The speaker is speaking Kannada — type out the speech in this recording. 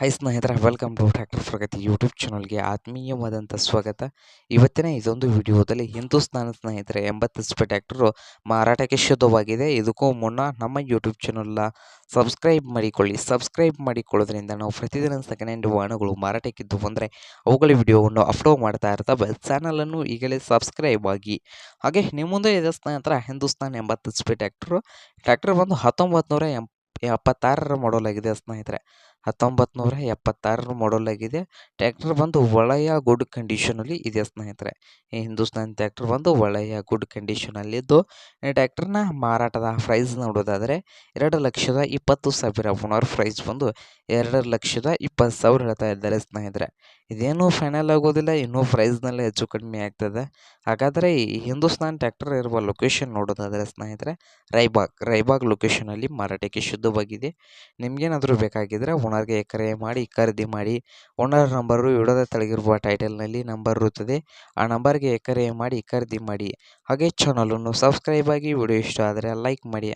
ಹಾಯ್ ಸ್ನೇಹಿತರ welcome to tractor Pragati YouTube ಚಾನಲ್ಗೆ ಆತ್ಮೀಯವಾದಂಥ ಸ್ವಾಗತ. ಇವತ್ತಿನ ಇದೊಂದು ವಿಡಿಯೋದಲ್ಲಿ ಹಿಂದೂಸ್ತಾನ ಸ್ನೇಹಿತರೆ ಎಂಬತ್ತು ಎಚ್ ಪಿ ಟ್ರ್ಯಾಕ್ಟರು ಮಾರಾಟಕ್ಕೆ ಶುದ್ಧವಾಗಿದೆ. ಇದಕ್ಕೂ ಮುನ್ನ ನಮ್ಮ ಯೂಟ್ಯೂಬ್ ಚಾನಲ್ನ ಸಬ್ಸ್ಕ್ರೈಬ್ ಮಾಡಿಕೊಳ್ಳಿ. ಸಬ್ಸ್ಕ್ರೈಬ್ ಮಾಡಿಕೊಳ್ಳೋದ್ರಿಂದ ನಾವು ಪ್ರತಿದಿನ ಸೆಕೆಂಡ್ ಹ್ಯಾಂಡ್ ವಾಹನಗಳು ಮಾರಾಟಕ್ಕಿದ್ದು ಬಂದರೆ ಅವುಗಳ ವಿಡಿಯೋವನ್ನು ಅಪ್ಲೋಡ್ ಮಾಡ್ತಾ ಇರ್ತವೆ ಚಾನಲನ್ನು ಈಗಲೇ ಸಬ್ಸ್ಕ್ರೈಬ್ ಆಗಿ. ಹಾಗೆ ನಿಮ್ಮ ಮುಂದೆ ಇದೆ ಸ್ನೇಹಿತರ, ಹಿಂದೂಸ್ತಾನ್ ಎಂಬತ್ತು ಎಚ್ ಪಿ ಟ್ಯಾಕ್ಟರ್ ಬಂದು ಹತ್ತೊಂಬತ್ತು ನೂರ ಎಪ್ಪತ್ತಾರರ ಮಾಡಲ್ ಆಗಿದೆ ಸ್ನೇಹಿತರೆ. ಹತ್ತೊಂಬತ್ತು ನೂರ ಎಪ್ಪತ್ತಾರರ ಮಾಡಲ್ ಆಗಿದೆ. ಟ್ಯಾಕ್ಟರ್ ಬಂದು ಒಳ್ಳೆಯ ಗುಡ್ ಕಂಡೀಷನಲ್ಲಿ ಇದೆ ಸ್ನೇಹಿತರೆ. ಈ ಹಿಂದೂಸ್ತಾನ್ ಟ್ಯಾಕ್ಟರ್ ಬಂದು ಒಳ್ಳೆಯ ಗುಡ್ ಕಂಡೀಷನಲ್ಲಿದ್ದು ಈ ಟ್ಯಾಕ್ಟರ್ನ ಮಾರಾಟದ ಪ್ರೈಸ್ ನೋಡೋದಾದರೆ ಎರಡು ಲಕ್ಷದ ಇಪ್ಪತ್ತು ಸಾವಿರ ಓನರ್ ಪ್ರೈಸ್ ಬಂದು ಎರಡು ಲಕ್ಷದ ಇಪ್ಪತ್ತು ಸಾವಿರ ಹೇಳ್ತಾ ಇದ್ದಾರೆ ಸ್ನೇಹಿತರೆ. ಇದೇನು ಫೈನಲ್ ಆಗೋದಿಲ್ಲ, ಇನ್ನೂ ಪ್ರೈಸ್ನಲ್ಲೇ ಹೆಚ್ಚು ಕಡಿಮೆ ಆಗ್ತದೆ. ಹಾಗಾದರೆ ಈ ಹಿಂದೂಸ್ತಾನ್ ಟ್ಯಾಕ್ಟರ್ ಇರುವ ಲೊಕೇಶನ್ ನೋಡೋದಾದರೆ ಸ್ನೇಹಿತರೆ, ರೈಬಾಗ್ ರೈಬಾಗ್ ಲೊಕೇಶನಲ್ಲಿ ಮಾರಾಟಕ್ಕೆ ಶುದ್ಧವಾಗಿದೆ ನಿಮಗೇನಾದರೂ ಬೇಕಾಗಿದ್ದರೆ ಓನರ್ಗೆ ಕರೆ ಮಾಡಿ, ಖರೀದಿ ಮಾಡಿ, ಓನರ್ ನಂಬರು ವಿಡಿಯೋದ ತೆಳಗಿರುವ ಟೈಟಲ್ನಲ್ಲಿ ನಂಬರ್ ಇರುತ್ತದೆ. ಆ ನಂಬರ್ಗೆ ಕರೆ ಮಾಡಿ, ಖರೀದಿ ಮಾಡಿ. ಹಾಗೆ ಚಾನಲನ್ನು ಸಬ್ಸ್ಕ್ರೈಬ್ ಆಗಿ ವಿಡಿಯೋ ಇಷ್ಟ ಆದರೆ ಲೈಕ್ ಮಾಡಿ.